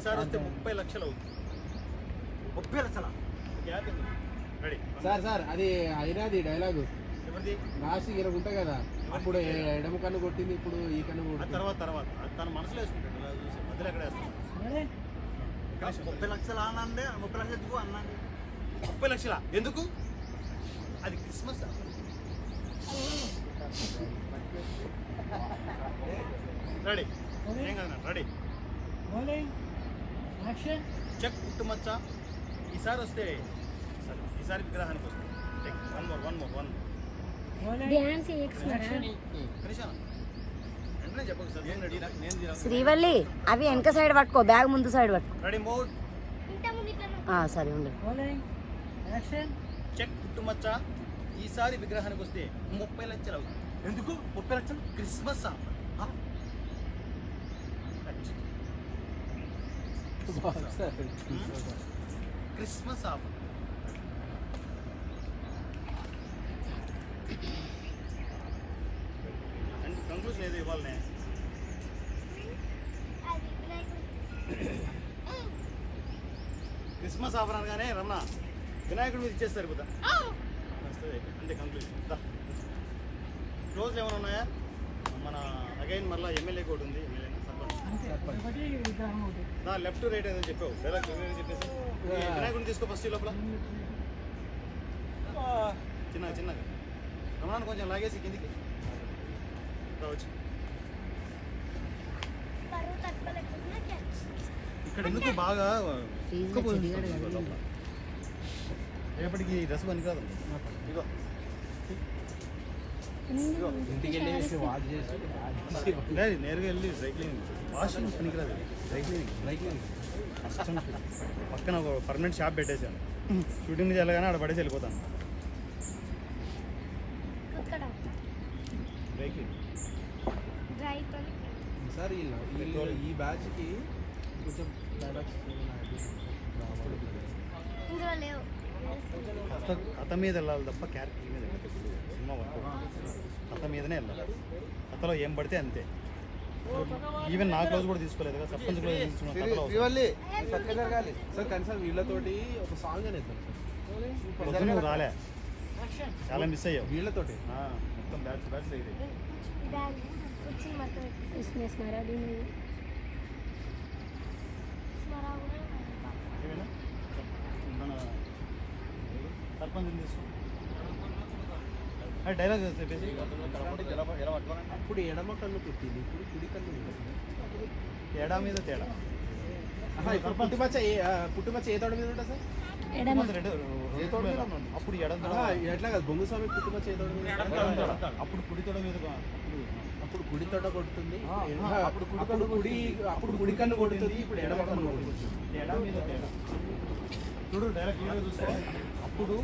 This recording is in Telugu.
ఈసారి వస్తే ముప్పై లక్షలు అవుతుంది. ముప్పై లక్షల? రెడీ. సార్ సార్ అది అయినది డైలాగు. ఎవరిది? రాసి ఇలా ఉంటాయి కదా. అప్పుడు ఎడమ కన్ను కొట్టింది ఇప్పుడు ఈ కన్ను ఆ కొట్టింది తర్వాత తర్వాత. అది తన మనసులో వేసుకుంటాడు. మధ్యలో ఎక్కడ వేస్తాడు? ముప్పై లక్షల అనండి ముప్పై లక్షలు ఎందుకు అన్నాండి ముప్పై లక్షల? ఎందుకు? అది క్రిస్మస్ రెడీ. ఏం కదా రెడీ. చెక్ పుట్టుమచ్చ ఈసారి వస్తే సరే ఈసారి విగ్రహానికి వస్తుంది check one more one more one Srivalli అవి వెనక సైడ్ పట్టుకో బ్యాగ్ ముందు సైడ్ పట్టుకో. రెడీ మోడ్ ఆ, సరే ఉండు. చెక్ పుట్టుమచ్చ ఈసారి విగ్రహానికి వస్తే ముప్పై లక్షలు అవుతుంది. ఎందుకు? ముప్పై లక్షలు? క్రిస్మస్ ఆఫర్ ఆ? Sir. Christmas offer. And conclusion ఏదో ఇవ్వాలనే? క్రిస్మస్ ఆఫర్ అనగానే రమణ వినాయకుడి మీద ఇచ్చేస్తారు సరిపోతా. అంతే కంక్లూజన్ రోజులు ఏమైనా ఉన్నాయా? మన అగైన్ మళ్ళీ ఎమ్మెల్యే కూడా ఉంది ఎమ్మెల్యే నా లెఫ్ట్ రైట్ ఏదో చెప్పావు. డైలాగ్ చెప్పేసి. ఈ వినాయకుడిని తీసుకో ఫస్ట్ ఈ లోపల. చిన్నగా చిన్నగా రమణాన్ని కొంచెం లాగేసి కిందికి. రావచ్చు ఇక్కడ ఎందుకు బాగా. రేపటికి డ్రెస్ పని కాదు. ఇగో ఇగో ఇంటికి వెళ్ళి వాచ్ చేసి లేదు నేరుగా వెళ్ళి డ్రై క్లీనింగ్. వాషింగ్ పనికిరాదు డ్రై క్లీనింగ్ డ్రై క్లీనింగ్. కష్టం పక్కన ఒక పర్మనెంట్ షాప్ పెట్టేశాను. షూటింగ్ చేయగానే ఆడ పడేసి వెళ్ళిపోతాను. Dry cleaning. సార్ ఈ బ్యాచ్కి కొంచెం కథ మీద వెళ్ళాలి తప్ప క్యారెక్టర్ మీద వెళ్ళకూడదు. Cinema work. కథ మీదనే వెళ్ళాలి. కథలో ఏం పడితే అంతే. ఈవెన్ నా క్లోజ్ కూడా తీసుకోలేదు కదా సర్పంచ్ క్లోజ్ తీసుకున్న కథలో అవసరం. సార్ కానీ సార్ వీళ్ళతోటి ఒక సాంగ్ అనేది నువ్వు రాలే. చాలా మిస్ అయ్యావు. వీళ్ళతోటి. ఆ, మొత్తం బ్యాచ్ బ్యాచ్ మన సర్పంచ్ తీసుకో డైలాగ్ చెప్పేసి అప్పుడు ఎడమ కన్ను కొట్టింది ఇప్పుడు కుడి కన్ను. తేడా మీద తేడా. ఇప్పుడు పుట్టుమచ్చ పుట్టుమచ్చ ఏ తోడ మీద ఉంటుంది సార్? ఎడమ. రెండు ఏ తోడ మీద. ఉంది? అప్పుడు ఎడం ఎట్లా కాదు బొంగుస్వామి పుట్టుమచ్చ ఏ తోడ మీద? ఎడం. అప్పుడు కుడి తోడ మీద అప్పుడు కుడి తోట కొడుతుంది. అప్పుడు కుడి అప్పుడు కుడి అప్పుడు కుడి కన్ను కొడుతుంది ఇప్పుడు ఎడమ కన్ను కొడుతుంది. తేడా మీద తేడా. చూడు డైరెక్ట్ చూస్తే అప్పుడు